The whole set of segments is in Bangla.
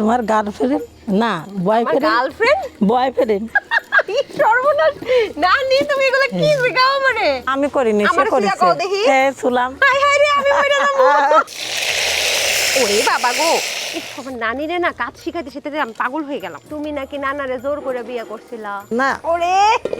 তোমার গার্লফ্রেন্ড না বয়ফ্রেন্ড গার্লফ্রেন্ড বয়ফ্রেন্ড সর্বনাশ। না নি তুমি এগুলো কি শেখাও মানে? আমি করিনি সে করেছে। হ্যাঁ শুনলাম হাই হাই রে আমি মরে যাব ওরে বাবা গো। আমার নানিরে না কাজ শিখাতে শিখাতে আমি পাগল হয়ে গেলাম। তুমি নাকি নানারে জোর করে বিয়ে করছিলা? না ওরে!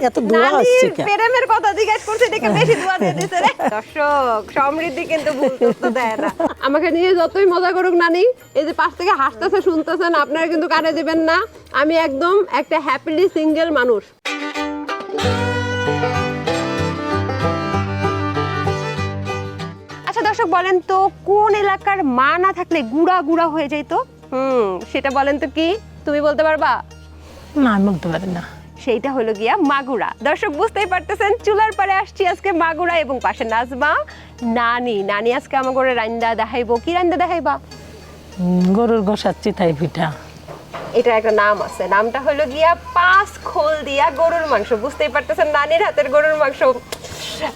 এত দোয়া নানির প্রেমের কথা জিজ্ঞেস করছে দেখে বেশি দোয়া দিয়ে দিছে রে। দর্শক সমৃদ্ধি কিন্তু ভুল তথ্য দেয় না। আমাকে নিয়ে যতই মজা করুক নানি এই যে পাশ থেকে হাসতেছে শুনতেছেন আপনারা কিন্তু কানে দিবেন না। আমি একদম একটা হ্যাপিলি সিঙ্গেল মানুষ। দর্শক বলেন তো কোন এলাকার মা না থাকলে গুড়া গুড়া হয়ে যাইতো হুম সেটা বলেন তো কি? তুমি বলতে পারবা? না বলতে পারি না। সেইটা হলো গিয়া মাগুরা। দর্শক বুঝতেই পারতেছেন চুলার পারে আসছি আজকে মাগুরা এবং পাশে নাজমা। নানি নানি আজকে আমার করে রান্দা দেখাইবো। কি রান্দা দেখাইবা? গরুর গোসার চিতাই পিঠা। এটা একটা নাম আছে। নামটা হলো গিয়া পাঁচ খোল দিয়া গরুর মাংস। বুঝতেই পারতেছেন নানির হাতের গরুর মাংস।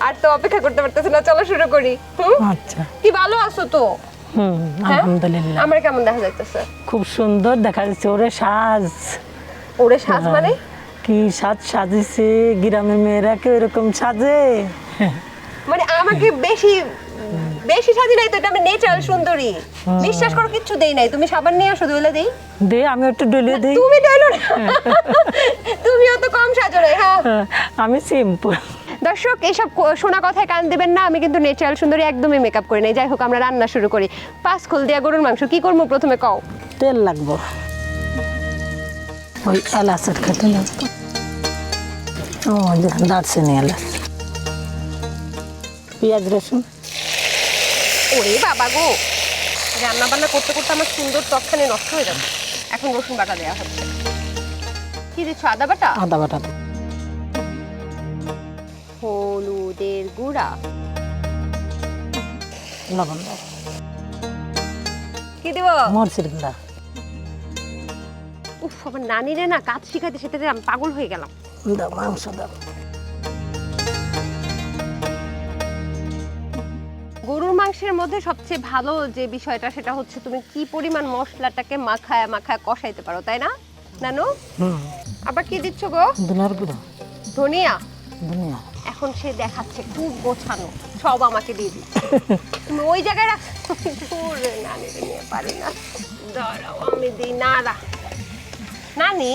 আর তো অপেক্ষা করতে পারতেছি না চলো শুরু করি। আচ্ছা। কি ভালো আছো তো? হুম হ্যাঁ? আলহামদুলিল্লাহ। আমার কেমন দেখা যাইতেছে? খুব সুন্দর দেখা যাচ্ছে ওরে সাজ। ওরে সাজ মানে? কি সাজ সাজিছে গ্রামের মেয়েরা কেউ এরকম সাজে? মানে আমাকে বেশি বেশি সাজি নাই তো এটা আমি নেচারাল সুন্দরী। বিশ্বাস করো কিচ্ছু দেই নাই। তুমি সাবান নিয়ে আসো ধুলে দেই। দে আমি একটু ডলিয়ে দিই। তুমি ডাইলো না। তুমিও তো কম সাজো রে হ্যাঁ। হ্যাঁ, আমি সিম্পল দর্শক এইসব শোনা কথায় কান দেবেন না আমি কিন্তু ন্যাচারাল সুন্দরী একদমই মেকআপ করি নাই। যাই হোক আমরা রান্না শুরু করি। পাঁচ খোল দিয়া গরুর মাংস কি করব প্রথমে কও? তেল লাগবো। ওই এলাচের খেতে লাগবো ও দারচিনি এলাচ। পেঁয়াজ রসুন। ওরে বাবা গো! রান্না বান্না করতে করতে আমার সুন্দর তৎখানে নষ্ট হয়ে যাবে। এখন রসুন বাটা দেওয়া হচ্ছে। কি দিচ্ছ আদা বাটা? আদা বাটা হলুদের গুঁড়া। লবণ কি দিব? মরচির গুঁড়া। উফ আমার নানিরে না কাজ শিখাতে শিখাতে আমি পাগল হয়ে গেলাম। দাও মাংস দাও। গরুর মাংসের মধ্যে সবচেয়ে ভালো যে বিষয়টা সেটা হচ্ছে তুমি কি পরিমাণ মশলাটাকে মাখায় মাখায় কষাইতে পারো তাই না? নানু? আবার কি দিচ্ছ গো? গুঁড়ো। ধনিয়া? এখন সে দেখাচ্ছে খুব গোছানো সব আমাকে দিয়ে দিচ্ছে। তুমি ওই জায়গায় রাখছো দূর রে, নিয়ে পারি না। দাঁড়াও আমি দিই। নাড়া নানি?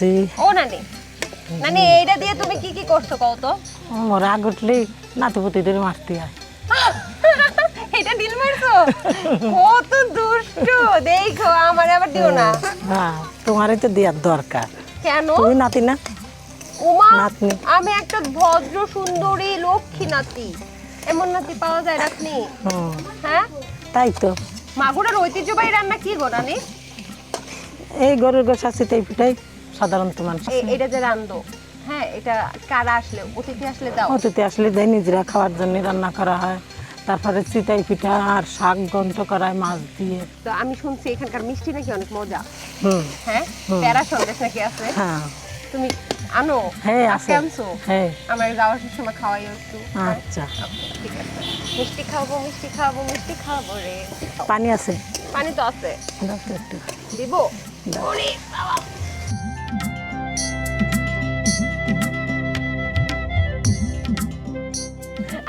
জি। ও নানি। নানি এইটা দিয়ে তুমি কি কি করছ কও তো? আমার রাগ উঠলেই নাতিপুতিদের মারতে হয়। এটা ডিল মারছো? কত দুষ্ট। দেখো আমার আবার দিও না। হ্যাঁ তোমারই তো দেওয়ার দরকার। কেন? তুমি নাতি না? উমা। আমি একটা ভদ্র সুন্দরী লক্ষ্মী নাতি। এমন নাতি পাওয়া যায় হুম। হ্যাঁ? তাই তো। মাগুরার ঐতিহ্যবাহী রান্না কি গো নানি? এই গরুর গোসা পিঠাই সাধারণত মানুষ এটা যে রান্ধো। হ্যাঁ এটা কারা আসলে অতিথি আসলে দাও। অতিথি আসলে দেয় নিজেরা খাওয়ার জন্য রান্না করা হয়। তারপরে চিতাই পিঠা আর শাক গন্ধ করা হয় মাছ দিয়ে। তো আমি শুনছি এখানকার মিষ্টি নাকি অনেক মজা। হুম। হ্যাঁ? প্যারা সন্দেশ নাকি আছে? হ্যাঁ। তুমি আনো? হ্যাঁ আছে। আনছো হ্যাঁ। আমার যাওয়ার সময় খাওয়াইও একটু? আচ্ছা। ঠিক আছে। মিষ্টি খাব মিষ্টি খাব মিষ্টি খাব রে। পানি আছে? পানি তো আছে। দাও একটু। দিব? ওরে বাবা।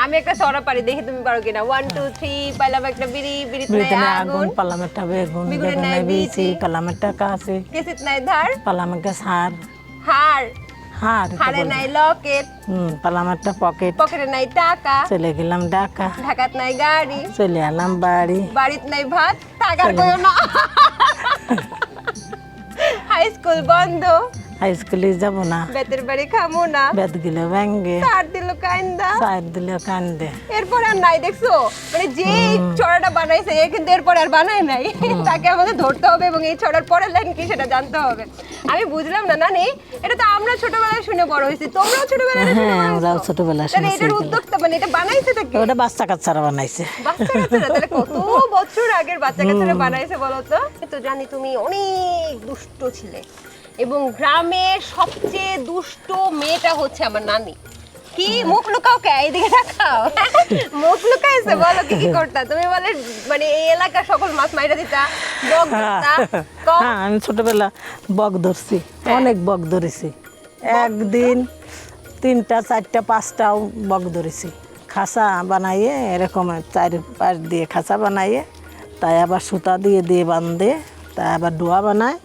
আমি একটা সরা পারি দেখি তুমি পারো কিনা? ওয়ান টু থ্রি পাইলাম একটা বিড়ি বিড়িতে নাই আগুন। পালাম একটা বেগুন বেগুন নাই বিচি। পালাম একটা কাছে কেসিত নাই ধার। পালাম একটা সার। হার। হার হারে নাই লকেট। হুম পালাম একটা পকেট। পকেটে নাই টাকা। চলে গেলাম ঢাকা। ঢাকাত নাই গাড়ি। চলে এলাম বাড়ি। বাড়িত নাই ভাত। টাকার কোনো না হাই স্কুল বন্ধ। স্কুলে যাব না। বেতের বাড়ি খামো না। গেলে ব্যাঙ্গে তার দিল কাইন্দা। সার দিলে কান্দে। এরপরে আর নাই দেখছ? মানে যে ছড়াটা বানাইছে এ কিন্তু এরপরে আর বানায় নাই। তাকে আমাদের ধরতে হবে এবং এই ছড়ার পরের লাইন কি সেটা জানতে হবে। আমি বুঝলাম না নানি এটা তো আমরা ছোটবেলায় শুনে বড় হয়েছি। তোমরাও ছোটবেলায় শুনে হ্যাঁ আমরাও ছোটবেলায় শুনেছি এটার উদ্যোক্তা মানে এটা বানাইছে কে? ওটা বাচ্চা কাচ্চারা বানাইছে। বাচ্চা কাচ্চারা? তাহলে কত বছর আগের বাচ্চা কাচ্চারা বানাইছে বলো তো? তো জানি তুমি অনেক দুষ্ট ছিলে। এবং গ্রামের সবচেয়ে দুষ্ট মেয়েটা হচ্ছে আমার নানি। কি? মুখ লুকাও কে এইদিকে দেখাও। মুখ লুকাইছে? বলো কি কি করতা? তুমি বলে মানে এই এলাকার সকল মাছ মাইরা দিতা বক ধরতা হ্যাঁ আমি ছোটবেলা বক ধরছি অনেক বক ধরেছি। একদিন তিনটা চারটা পাঁচটাও বক ধরেছি। খাসা বানাইয়ে এরকম চার পাশ দিয়ে খাসা বানাইয়ে তাই আবার সুতা দিয়ে দিয়ে বান্ধে তাই আবার ডোয়া বানায়।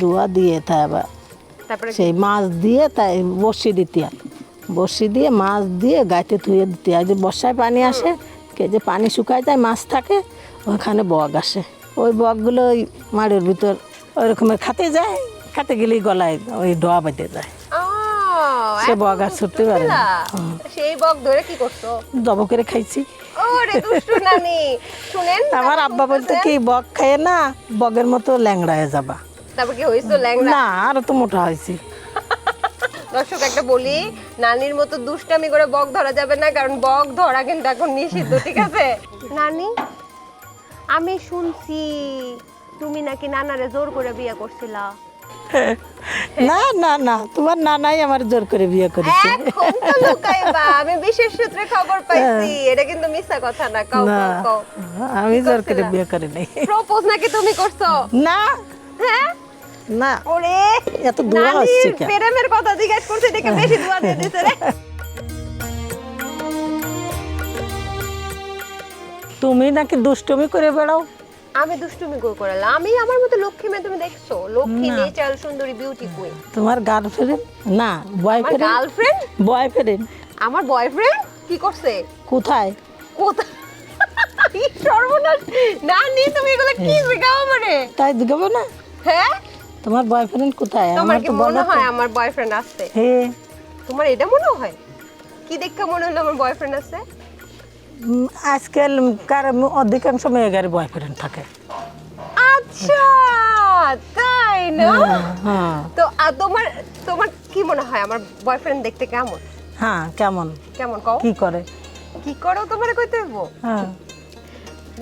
ডোয়া দিয়ে তা আবার তারপরে সেই মাছ দিয়ে তাই বসি দিতে বসি দিয়ে মাছ দিয়ে গাইতে ধুয়ে দিতে হয়। যে বর্ষায় পানি আসে কে যে পানি শুকায় যায় মাছ থাকে ওখানে বগ আসে। ওই বগগুলো ওই মাড়ের ভিতর ওই রকমের খাতে যায় খাতে গেলেই গলায় ওই ডোয়া বেঁধে যায়। সে বগ আর ছুটতে পারে না। সেই বক ধরে কি করছ? দব করে খাইছি। ওরে দুষ্টু নানি শুনেন আমার আব্বা বলতো কি বগ খায় না বগের মতো ল্যাংড়ায় যাবা। তারপর কি হয়েছিল ল্যাংড়া? না আরও তো মোটা হয়েছি। দর্শক একটা বলি নানির মতো দুষ্টামি করে বক ধরা যাবে না কারণ বক ধরা কিন্তু এখন নিষিদ্ধ ঠিক আছে? নানি আমি শুনছি তুমি নাকি নানারে জোর করে বিয়ে করছিলা? না না না তোমার নানাই আমার জোর করে বিয়ে করেছে। এখন তো লুকাইবা আমি বিশেষ সূত্রে খবর পাইছি। এটা কিন্তু মিথ্যা কথা না কাউ না আমি জোর করে বিয়ে করি নাই। প্রপোজ নাকি তুমি করছ? না। হ্যাঁ? না। ওরে এত দোয়া নানির কেন? প্রেমের কথা জিজ্ঞেস করছে দেখে বেশি দোয়া দিয়ে দিছে রে। তুমি নাকি দুষ্টমি করে বেড়াও? আমি দুষ্টুমি কই করালাম। আমি আমার মতো লক্ষ্মী মেয়ে তুমি দেখছ? লক্ষ্মী নেচার সুন্দরী বিউটি কুইন তোমার গার্লফ্রেন্ড না বয়ফ্রেন্ড গার্লফ্রেন্ড বয়ফ্রেন্ড আমার বয়ফ্রেন্ড কি করছে? কোথায়? কোথায়? সর্বনাশ। না নি তুমি এগুলো কি শেখাও আমারে? তাই জিগাবো না? হ্যাঁ? তোমার বয়ফ্রেন্ড কোথায়? আমার তো মনে হয় আমার বয়ফ্রেন্ড আছে? হে। তোমার এটা মনে হয়? কি দেখে মনে হলো আমার বয়ফ্রেন্ড আছে? উম, আজকাল কার অধিকাংশ মেয়েগার বয়ফ্রেন্ড থাকে। আচ্ছা তাই না? হ্যাঁ তো তোমার তোমার কি মনে হয় আমার বয়ফ্রেন্ড দেখতে কেমন? হ্যাঁ কেমন? কেমন কও? কি করে? কি করো তোমার কইতে হইবো? হ্যাঁ।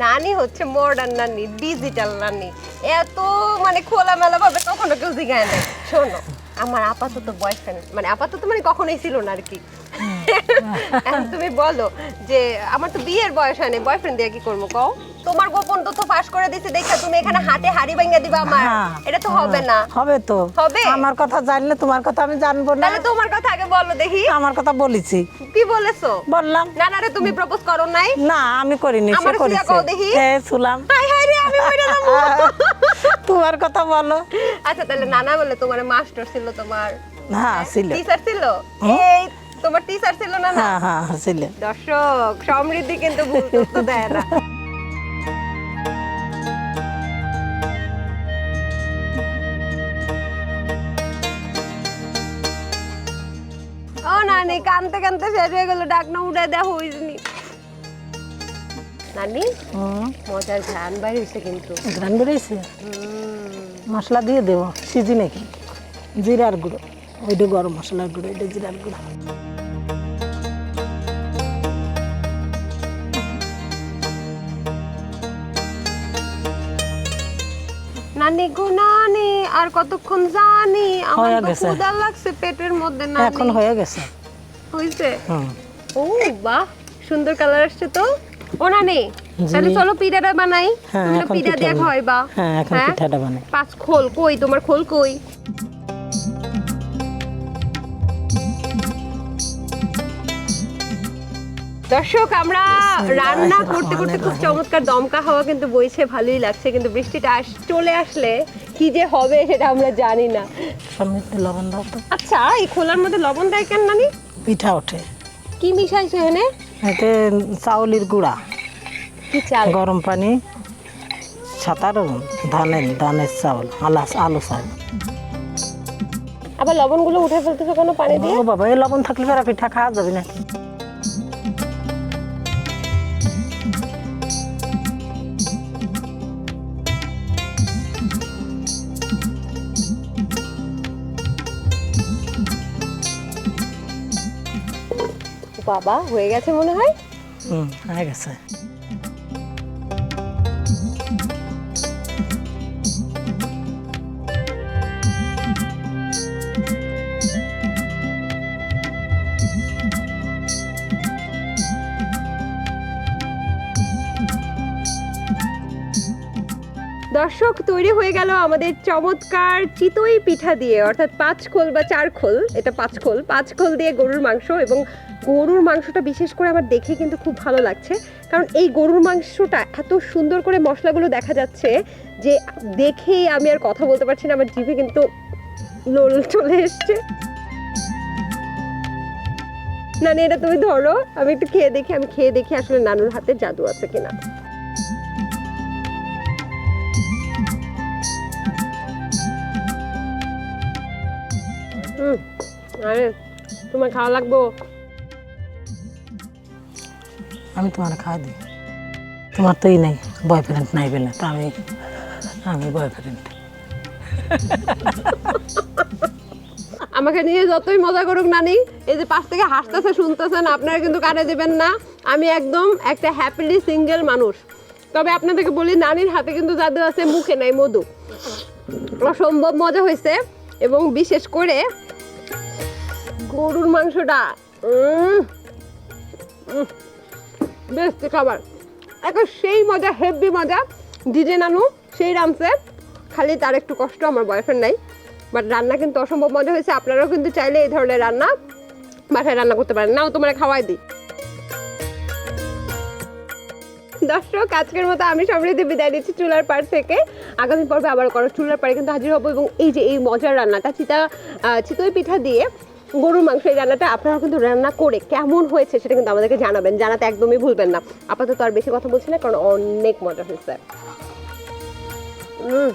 নানি হচ্ছে মডার্ন নানি ডিজিটাল নানি। এত মানে খোলামেলা ভাবে কখনো কেউ জিগায় নাই। শোনো আমার আপাতত বয়ফ্রেন্ড মানে আপাতত মানে কখনোই ছিল না আর কি। এখন তুমি বলো যে আমার তো বিয়ের বয়স হয়নি বয়ফ্রেন্ড দিয়ে কি করব কও? তোমার গোপন তথ্য ফাঁস করে দিছে দেখা তুমি এখানে হাটে হাড়ি ভাঙ্গা দিবা আমার। হ্যাঁ, এটা তো হবে না। হবে তো। হবে? আমার কথা জানলে তোমার কথা আমি জানব না। তাহলে তোমার কথা আগে বলো দেখি। আমার কথা বলেছি। কি বলেছ? বললাম। নানারে তুমি প্রপোজ করো নাই। না আমি করিনি সে করেছে। দেখি। হ্যাঁ শুলাম। হাই হাই রে আমি মরে যাব। তোমার কথা বলো। আচ্ছা তাহলে নানা বলে তোমার মাস্টার ছিল তোমার। হ্যাঁ ছিল। টিচার ছিল? এই তোমার টিচার ছিল না না? হ্যাঁ হ্যাঁ ছিল। দর্শক সমৃদ্ধি কিন্তু ভুল তথ্য দেয় না। ও নানি কানতে কানতে শেষ হয়ে গেল ডাক না উঠে দেওয়া হইনি নানি হুম। মজার ঘ্রাণ বাইর হয়েছে কিন্তু। গ্রান বেরিয়েছে হুম, মশলা দিয়ে দেবো সিজি নাকি? জিরার গুঁড়ো। ওইটা গরম মশলার গুঁড়ো এটা জিরার গুঁড়ো। নানি গো নানি আর কতক্ষণ জানি? আমার তো। ক্ষুধা লাগছে পেটের মধ্যে না এখন হয়ে গেছে। হইছে? ও বাহ সুন্দর কালার আসছে তো। ও নানি তাহলে চলো পিঠাটা বানাই। হ্যাঁ, তুমি পিঠা দিয়ে বানাই। খাওয়াইবা। হ্যাঁ এখন পিঠাটা বানাই। পাঁচ খোল কই? তোমার খোল কই? দর্শক আমরা রান্না করতে করতে খুব চমৎকার দমকা হাওয়া কিন্তু বইছে ভালোই লাগছে কিন্তু বৃষ্টিটা আস চলে আসলে কি যে হবে সেটা আমরা জানি না। সমৃদ্ধ লবণ দাও তো। আচ্ছা এই খোলার মধ্যে লবণ দেয় কেন নানি? পিঠা ওঠে। কি মিশাইছে এনে এতে চাউলের গুঁড়া কি চাল? গরম পানি সাঁতার ধানের ধানের চাউল আলা আলু চাউল। আবার লবণগুলো উঠে ফেলতেছো কোনো পানি দিয়ে? ও বাবা এই লবণ থাকলে পরে পিঠা খাওয়া যাবে নাকি? বাবা হয়ে গেছে মনে হয়? হুম হয়ে গেছে। দর্শক, তৈরি হয়ে গেল আমাদের চমৎকার চিতই পিঠা দিয়ে, অর্থাৎ পাঁচ খোল বা চার খোল, এটা পাঁচ খোল। পাঁচ খোল দিয়ে গরুর মাংস এবং গরুর মাংসটা বিশেষ করে আমার দেখে কিন্তু খুব ভালো লাগছে। কারণ এই গরুর মাংসটা এত সুন্দর করে মশলাগুলো দেখা যাচ্ছে যে দেখেই আমি আর কথা বলতে পারছি না, আমার জিভে কিন্তু লোল চলে এসছে। না এটা তুমি ধরো, আমি একটু খেয়ে দেখি, আমি খেয়ে দেখি আসলে নানুর হাতে জাদু আছে কিনা। আরে তোমার খাওয়া লাগবো? আমি তোমার খাওয়া দিই। তোমার তো তোই নেই বয়ফ্রেন্ড নাই বলে তো আমি আমি বয়ফ্রেন্ড আমাকে নিয়ে যতই মজা করুক নানি এই যে পাশ থেকে হাসতেছে শুনতেছেন আপনারা কিন্তু কানে দেবেন না। আমি একদম একটা হ্যাপিলি সিঙ্গেল মানুষ। তবে আপনাদেরকে বলি নানির হাতে কিন্তু জাদু আছে মুখে নাই মধু। অসম্ভব মজা হয়েছে এবং বিশেষ করে গরুর মাংসটা। বেশ খাবার। এখন সেই মজা, হেভি মজা। ডিজে নানু, সেই রামসে। খালি তার একটু কষ্ট, আমার বয়ফ্রেন্ড নাই। বাট রান্না কিন্তু অসম্ভব মজা হয়েছে। আপনারাও কিন্তু চাইলে এই ধরনের রান্না বাসায় রান্না করতে পারেন। নাও, তোমার খাওয়াই দিই। দর্শক, আজকের মতো আমি সমৃদ্ধি বিদায় দিচ্ছি চুলার পাড় থেকে। আগামী পর্বে আবার করো চুলার পাড়ে কিন্তু হাজির হব। এবং এই যে এই মজার রান্নাটা, চিতা চিতই পিঠা দিয়ে গরুর মাংস এই রান্নাটা আপনারা কিন্তু রান্না করে কেমন হয়েছে সেটা কিন্তু আমাদেরকে জানাবেন। জানাতে একদমই ভুলবেন না। আপাতত আর বেশি কথা বলছি না, কারণ অনেক মজা হয়েছে। হুম